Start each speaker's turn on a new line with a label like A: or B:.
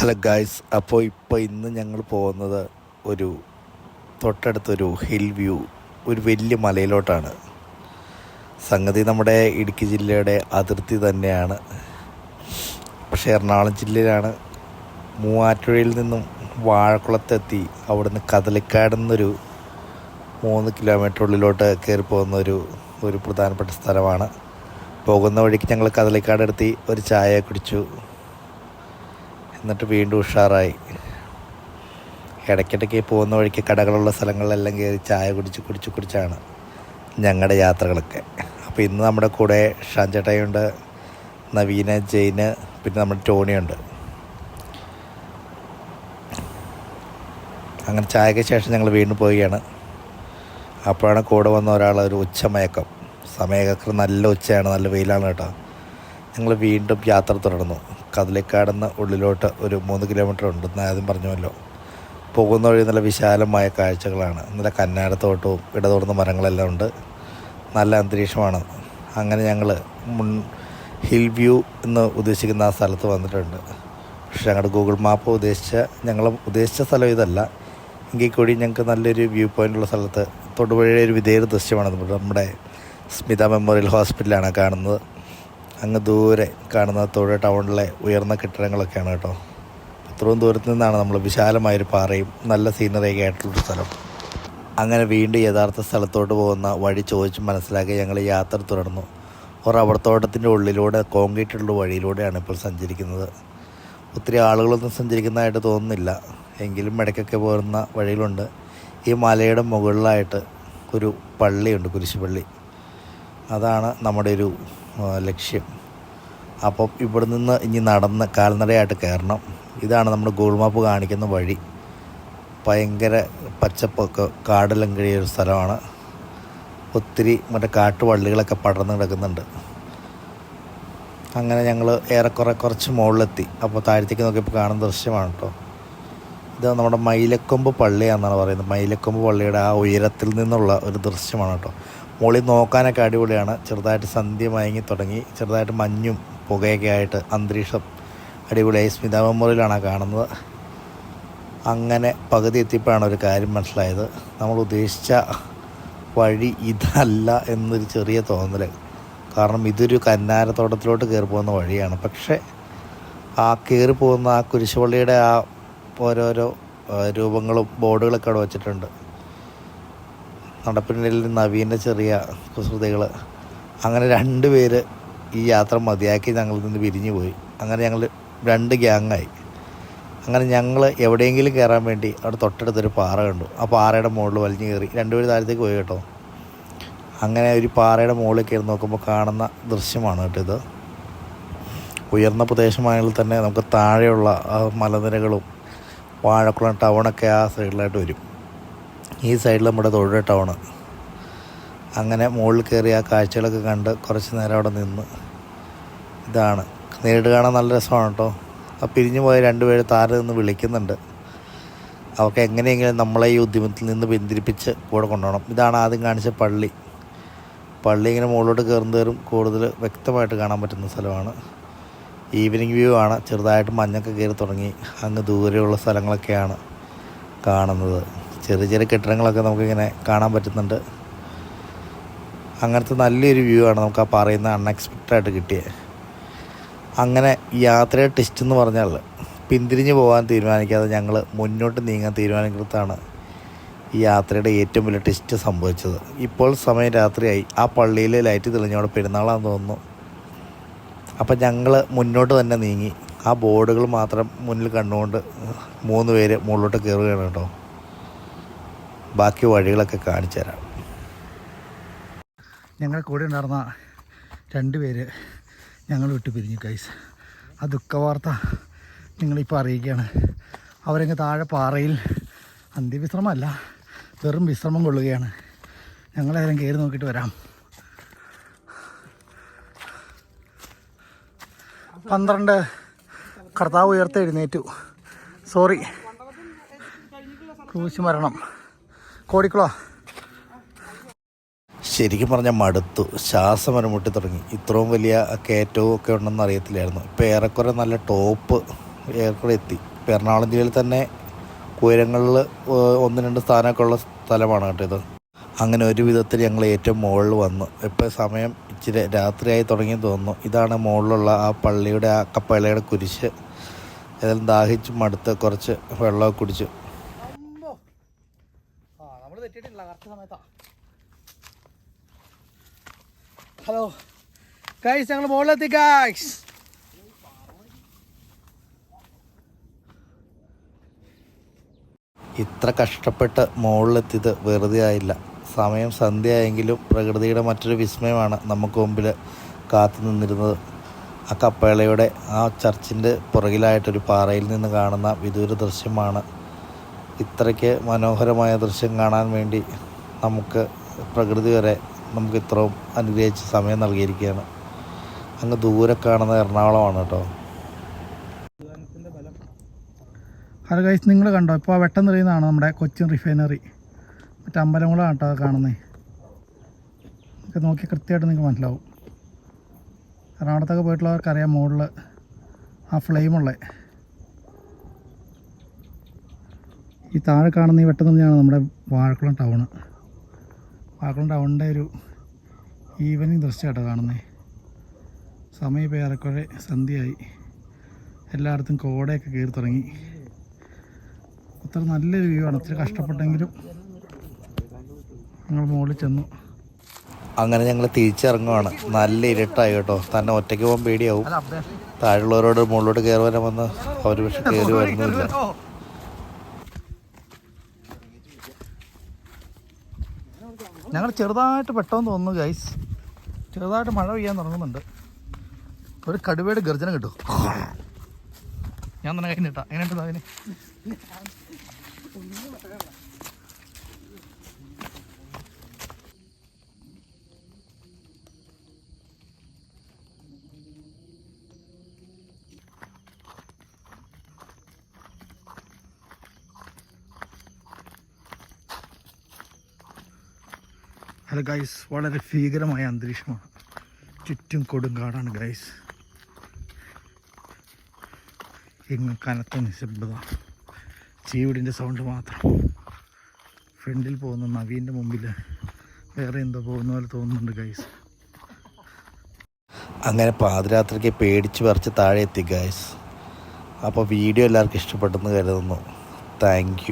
A: Hello guys അപ്പോൾ ഇപ്പോൾ ഇന്ന് ഞങ്ങൾ പോകുന്നത് ഒരു തൊട്ടടുത്തൊരു ഹിൽ വ്യൂ ഒരു വലിയ മലയിലോട്ടാണ്. സംഗതി നമ്മുടെ ഇടുക്കി ജില്ലയുടെ അതിർത്തി തന്നെയാണ്. പക്ഷേ എറണാകുളം ജില്ലയിലാണ്. മൂവാറ്റുപുഴയിൽ നിന്നും വാഴക്കുളത്തെത്തി അവിടുന്ന് കദളിക്കാട് നിന്നൊരു മൂന്ന് കിലോമീറ്റർ ഉള്ളിലോട്ട് കയറി പോകുന്ന ഒരു ഒരു പ്രധാനപ്പെട്ട സ്ഥലമാണ്. പോകുന്ന വഴിക്ക് ഞങ്ങൾ കദളിക്കാട് എടുത്തി ഒരു ചായ കുടിച്ചു. എന്നിട്ട് വീണ്ടും ഉഷാറായി. ഇടയ്ക്കിടയ്ക്ക് പോകുന്ന വഴിക്ക് കടകളുള്ള സ്ഥലങ്ങളിലെല്ലാം കയറി ചായ കുടിച്ച് കുടിച്ച് കുടിച്ചാണ് ഞങ്ങളുടെ യാത്രകളൊക്കെ. അപ്പോൾ ഇന്ന് നമ്മുടെ കൂടെ ഷാൻചേട്ടായുണ്ട് നവീന ജെയിന് പിന്നെ നമ്മുടെ ടോണിയുണ്ട്. അങ്ങനെ ചായക്ക് ശേഷം ഞങ്ങൾ വീണ്ടും പോവുകയാണ്. അപ്പോഴാണ് കൂടെ വന്ന ഒരാൾ ഒരു ഉച്ചമയക്കം. സമയമൊക്കെ നല്ല ഉച്ചയാണ് നല്ല വെയിലാണ് കേട്ടോ. ഞങ്ങൾ വീണ്ടും യാത്ര തുടർന്നു. കതിലേക്കാടുന്ന ഉള്ളിലോട്ട് ഒരു മൂന്ന് കിലോമീറ്റർ ഉണ്ടെന്ന് ആദ്യം പറഞ്ഞുവല്ലോ. പോകുന്ന വഴി നല്ല വിശാലമായ കാഴ്ചകളാണ്. നല്ല കന്നാടത്തോട്ടവും ഇടതോടുന്ന മരങ്ങളെല്ലാം ഉണ്ട്. നല്ല അന്തരീക്ഷമാണ്. അങ്ങനെ ഞങ്ങൾ മുൻ ഹിൽ വ്യൂ എന്ന് ഉദ്ദേശിക്കുന്ന ആ സ്ഥലത്ത് വന്നിട്ടുണ്ട്. പക്ഷേ ഞങ്ങളുടെ ഗൂഗിൾ മാപ്പ് ഉദ്ദേശിച്ച ഞങ്ങൾ ഉദ്ദേശിച്ച സ്ഥലം ഇതല്ല. എങ്കിൽ കൂടി ഞങ്ങൾക്ക് നല്ലൊരു വ്യൂ പോയിന്റുള്ള സ്ഥലത്ത് തൊടുപുഴയുടെ ഒരു വിധേയ ദൃശ്യമാണ് നമ്മുടെ നമ്മുടെ സ്മിത മെമ്മോറിയൽ ഹോസ്പിറ്റലാണ് കാണുന്നത്. അങ്ങ് ദൂരെ കാണുന്ന തൊഴിൽ ടൗണിലെ ഉയർന്ന കെട്ടിടങ്ങളൊക്കെയാണ് കേട്ടോ. അത്രയും ദൂരത്തു നിന്നാണ് നമ്മൾ വിശാലമായൊരു പാറയും നല്ല സീനറിയൊക്കെ ആയിട്ടുള്ളൊരു സ്ഥലം. അങ്ങനെ വീണ്ടും യഥാർത്ഥ സ്ഥലത്തോട്ട് പോകുന്ന വഴി ചോദിച്ച് മനസ്സിലാക്കി ഞങ്ങൾ യാത്ര തുടർന്നു. ഒരു റബ്ബർ തോട്ടത്തിന്റെ ഉള്ളിലൂടെ കോൺക്രീറ്റുള്ള വഴിയിലൂടെയാണ് ഇപ്പോൾ സഞ്ചരിക്കുന്നത്. ഒത്തിരി ആളുകളൊന്നും സഞ്ചരിക്കുന്നതായിട്ട് തോന്നുന്നില്ല. എങ്കിലും ഇടയ്ക്കൊക്കെ പോരുന്ന വഴിയിലുണ്ട് ഈ മലയുടെ മുകളിലായിട്ട് ഒരു പള്ളിയുണ്ട് കുരിശുപള്ളി. അതാണ് നമ്മുടെ ഒരു ലക്ഷ്യം. അപ്പം ഇവിടെ നിന്ന് ഇനി നടന്ന് കാൽനടയായിട്ട് കയറണം. ഇതാണ് നമ്മുടെ ഗൂഗിൾ മാപ്പ് കാണിക്കുന്ന വഴി. ഭയങ്കര പച്ചപ്പൊക്കെ കാടെല്ലാം കഴിയ ഒരു സ്ഥലമാണ്. ഒത്തിരി മറ്റേ കാട്ടുവള്ളികളൊക്കെ പടർന്നു കിടക്കുന്നുണ്ട്. അങ്ങനെ ഞങ്ങൾ ഏറെക്കുറെ കുറച്ച് മുകളിലെത്തി. അപ്പോൾ താഴത്തേക്ക് നോക്കിയപ്പോൾ കാണുന്ന ദൃശ്യമാണ് കേട്ടോ. ഇത് നമ്മുടെ മയിലക്കൊമ്പ് പള്ളിയാണെന്നാണ് പറയുന്നത്. മയിലക്കൊമ്പ് പള്ളിയുടെ ആ ഉയരത്തിൽ നിന്നുള്ള ഒരു ദൃശ്യമാണ് കേട്ടോ. മുകളിൽ നോക്കാനൊക്കെ അടിപൊളിയാണ്. ചെറുതായിട്ട് സന്ധ്യ മയങ്ങി തുടങ്ങി. ചെറുതായിട്ട് മഞ്ഞും പുകയൊക്കെ ആയിട്ട് അന്തരീക്ഷം അടിപൊളിയായി. സ്മിത മെമ്മോറിയലാണ് കാണുന്നത്. അങ്ങനെ പകുതി എത്തിയപ്പോഴാണ് ഒരു കാര്യം മനസ്സിലായത്. നമ്മൾ ഉദ്ദേശിച്ച വഴി ഇതല്ല എന്നൊരു ചെറിയ തോന്നൽ കാരണം ഇതൊരു കന്നാരത്തോട്ടത്തിലോട്ട് കയറി പോകുന്ന വഴിയാണ്. പക്ഷേ ആ കയറി പോകുന്ന ആ കുരിശുപള്ളിയുടെ ആ ഓരോരോ രൂപങ്ങളും ബോർഡുകളൊക്കെ അവിടെ വെച്ചിട്ടുണ്ട്. നടപ്പിനിടയിൽ നവീന്റെ ചെറിയ കുസൃതികൾ അങ്ങനെ രണ്ട് പേര് ഈ യാത്ര മതിയാക്കി ഞങ്ങളിൽ നിന്ന് പിരിഞ്ഞു പോയി. അങ്ങനെ ഞങ്ങൾ രണ്ട് ഗ്യാങ്ങായി. അങ്ങനെ ഞങ്ങൾ എവിടെയെങ്കിലും കയറാൻ വേണ്ടി അവിടെ തൊട്ടടുത്തൊരു പാറ കണ്ടു. ആ പാറയുടെ മുകളിൽ വലിഞ്ഞു കയറി. രണ്ടുപേരും താഴത്തേക്ക് പോയി കേട്ടോ. അങ്ങനെ ഒരു പാറയുടെ മുകളിൽ കയറി നോക്കുമ്പോൾ കാണുന്ന ദൃശ്യമാണ് കേട്ടോ ഇത്. ഉയർന്ന പ്രദേശമായാൽ തന്നെ നമുക്ക് താഴെയുള്ള മലനിരകളും വാഴക്കുളം ടൗണൊക്കെ ആ സൈഡിലായിട്ട് വരും. ഈ സൈഡിൽ നമ്മുടെ തൊഴിൽ ടൗണ്. അങ്ങനെ മുകളിൽ കയറി ആ കാഴ്ചകളൊക്കെ കണ്ട് കുറച്ച് നേരം അവിടെ നിന്ന്. ഇതാണ്. നേരിട്ട് കാണാൻ നല്ല രസമാണ് കേട്ടോ. ആ പിരിഞ്ഞു പോയ രണ്ടുപേര് താര നിന്ന് വിളിക്കുന്നുണ്ട്. അവർക്ക് എങ്ങനെയെങ്കിലും നമ്മളെ ഈ ഉദ്യമത്തിൽ നിന്ന് പിന്തിരിപ്പിച്ച് കൂടെ കൊണ്ടുപോകണം. ഇതാണ് ആദ്യം കാണിച്ച പള്ളി. പള്ളി ഇങ്ങനെ മുകളിലോട്ട് കയറുന്നതോറും കൂടുതൽ വ്യക്തമായിട്ട് കാണാൻ പറ്റുന്ന സ്ഥലമാണ്. ഈവനിങ് വ്യൂ ആണ്. ചെറുതായിട്ട് മഞ്ഞൊക്കെ കയറി തുടങ്ങി. അങ്ങ് ദൂരെയുള്ള സ്ഥലങ്ങളൊക്കെയാണ് കാണുന്നത്. ചെറിയ ചെറിയ കെട്ടിടങ്ങളൊക്കെ നമുക്കിങ്ങനെ കാണാൻ പറ്റുന്നുണ്ട്. അങ്ങനത്തെ നല്ലൊരു വ്യൂ ആണ് നമുക്ക് ആ പറയുന്ന അൺഎക്സ്പെക്റ്റഡ് ആയിട്ട് കിട്ടിയത് അങ്ങനെ യാത്രയുടെ ടെസ്റ്റ് എന്ന് പറഞ്ഞാൽ പിന്തിരിഞ്ഞ് പോകാൻ തീരുമാനിക്കാതെ ഞങ്ങൾ മുന്നോട്ട് നീങ്ങാൻ തീരുമാനിക്കുന്നതാണ് ഈ യാത്രയുടെ ഏറ്റവും വലിയ ടെസ്റ്റ് സംഭവിച്ചത്. ഇപ്പോൾ സമയം രാത്രിയായി. ആ പള്ളിയിൽ ലൈറ്റ് തെളിഞ്ഞോടെ പെരുന്നാളാന്ന് തോന്നുന്നു. അപ്പം ഞങ്ങൾ മുന്നോട്ട് തന്നെ നീങ്ങി. ആ ബോർഡുകൾ മാത്രം മുന്നിൽ കണ്ടുകൊണ്ട് മൂന്ന് പേര് മുകളിലോട്ട് കയറുകയാണ് കേട്ടോ. ബാക്കി വഴികളൊക്കെ കാണിച്ചു തരാം.
B: ഞങ്ങൾ കൂടെ ഉണ്ടായിരുന്ന രണ്ടുപേര് ഞങ്ങൾ വിട്ടു പിരിഞ്ഞു കൈസ് ആ ദുഃഖവാർത്ത നിങ്ങളിപ്പോൾ അറിയിക്കുകയാണ്. അവരങ്ങ് താഴെ പാറയിൽ അന്ത്യവിശ്രമമല്ല വെറും വിശ്രമം കൊള്ളുകയാണ്. ഞങ്ങളേതെങ്കിലും കയറി നോക്കിയിട്ട് വരാം. പന്ത്രണ്ട്. കർത്താവ് ഉയർത്തെഴുന്നേറ്റു സോറി ക്രൂശ് മരണം. കോടിക്കുളോ
A: ശരിക്കും പറഞ്ഞാൽ മടുത്തു. ശ്വാസം വരെ മുട്ടി തുടങ്ങി ഇത്രയും വലിയ കയറ്റവും ഒക്കെ ഉണ്ടെന്ന് അറിയത്തില്ലായിരുന്നു. ഇപ്പോൾ ഏറെക്കുറെ നല്ല ടോപ്പ് ഏറെക്കുറെ എത്തി. ഇപ്പം എറണാകുളം ജില്ലയിൽ തന്നെ ഉയരങ്ങളിൽ ഒന്ന് രണ്ട് സ്ഥാനമൊക്കെ ഉള്ള സ്ഥലമാണ് കേട്ടോ ഇത്. അങ്ങനെ ഒരു വിധത്തിൽ ഞങ്ങൾ ഏറ്റവും മുകളിൽ വന്നു. ഇപ്പോൾ സമയം ഇച്ചിരി രാത്രിയായി തുടങ്ങി തോന്നുന്നു. ഇതാണ് മുകളിലുള്ള ആ പള്ളിയുടെ ആ കപ്പളയുടെ കുരിശ്. ഏതായാലും ദാഹിച്ച് മടുത്ത് കുറച്ച് വെള്ളമൊക്കെ കുടിച്ചു.
B: നമ്മൾ തെറ്റിയിട്ടില്ല കറക്റ്റ് സമയത്താ. ഹലോ ഗൈസ് ഞങ്ങൾ മുകളിലെത്തി ഗൈസ്
A: ഇത്ര കഷ്ടപ്പെട്ട് മുകളിലെത്തിയത് വെറുതെ ആയില്ല. സമയം സന്ധ്യയായെങ്കിലും പ്രകൃതിയുടെ മറ്റൊരു വിസ്മയമാണ് നമുക്ക് മുമ്പിൽ കാത്തു നിന്നിരുന്നത്. ആ കപ്പേളയുടെ ആ ചർച്ചിന്റെ പുറകിലായിട്ടൊരു പാറയിൽ നിന്ന് കാണുന്ന വിദൂര ദൃശ്യമാണ് ഇത്രയ്ക്ക് മനോഹരമായ ദൃശ്യം കാണാൻ വേണ്ടി നമുക്ക് പ്രകൃതി വരെ നമുക്ക് ഇത്രയും അനുഗ്രഹിച്ച് സമയം നൽകിയിരിക്കുകയാണ്. അങ്ങ് ദൂരെ കാണുന്ന എറണാകുളമാണ് കേട്ടോ.
B: ഹലോ ഗൈസ് നിങ്ങൾ കണ്ടോ? ഇപ്പോൾ ആ വെട്ടം തെറിയുന്നതാണ് നമ്മുടെ കൊച്ചിൻ റിഫൈനറി. മറ്റേ അമ്പലങ്ങളാണ് കേട്ടോ അത് കാണുന്നത് ഒക്കെ നോക്കി കൃത്യമായിട്ട് നിങ്ങൾക്ക് മനസ്സിലാവും. എറണാകുളത്തൊക്കെ പോയിട്ടുള്ളവർക്കറിയാം മുകളിൽ ആ ഫ്ലെയിമുള്ള. ഈ താഴെ കാണുന്ന ഈ വെട്ടം തന്നെയാണ് നമ്മുടെ വാഴക്കുളം ടൗൺ വാഴക്കുളം ടൗണിന്റെ ഒരു ഈവനിങ് ദൃശ്യമായിട്ടോ കാണുന്നത് സമയം ഇപ്പോൾ ഏറെക്കുറെ സന്ധ്യയായി. എല്ലായിടത്തും കോടയൊക്കെ കയറി തുടങ്ങി. അത്ര നല്ലൊരു വ്യൂ ആണ്. ഒത്തിരി കഷ്ടപ്പെട്ടെങ്കിലും ഞങ്ങൾ മുകളിൽ ചെന്നു.
A: അങ്ങനെ ഞങ്ങൾ തിരിച്ചിറങ്ങുവാണ്. നല്ല ഇരുട്ടായി കേട്ടോ. തന്നെ ഒറ്റയ്ക്ക് പോകാൻ പേടിയാവും. താഴെയുള്ളവരോട് മുകളിലോട്ട് കയറി വരാൻ വന്ന് അവർ പക്ഷെ കയറി വരുന്നില്ല.
B: ഞങ്ങൾ ചെറുതായിട്ട് പെട്ടെന്ന് തോന്നുന്നു ഗൈസ് ചെറുതായിട്ട് മഴ പെയ്യാൻ തുടങ്ങുന്നുണ്ട്. ഒരു കടുവയുടെ ഗർജനം കിട്ടും. ഞാൻ തന്നെ കഴിഞ്ഞിട്ടാ എങ്ങനെയാണ് എങ്ങനെ അതിന്? ഹലോ ഗൈസ് വളരെ ഭീകരമായ അന്തരീക്ഷമാണ്. ചുറ്റും കൊടുങ്കാടാണ് ഗൈസ് ഇങ്ങ് കനത്ത നിശബ്ദത. ചീവിടിന്റെ സൗണ്ട് മാത്രം. ഫ്രണ്ടിൽ പോകുന്ന നവീന്റെ മുമ്പിൽ വേറെ എന്തോ പോകുന്ന പോലെ തോന്നുന്നുണ്ട് ഗൈസ്
A: അങ്ങനെ പാതിരാത്രിക്ക് പേടിച്ച് പറിച്ച് താഴെ എത്തി ഗൈസ് അപ്പോൾ വീഡിയോ എല്ലാവർക്കും ഇഷ്ടപ്പെട്ടെന്ന് കരുതുന്നു. താങ്ക്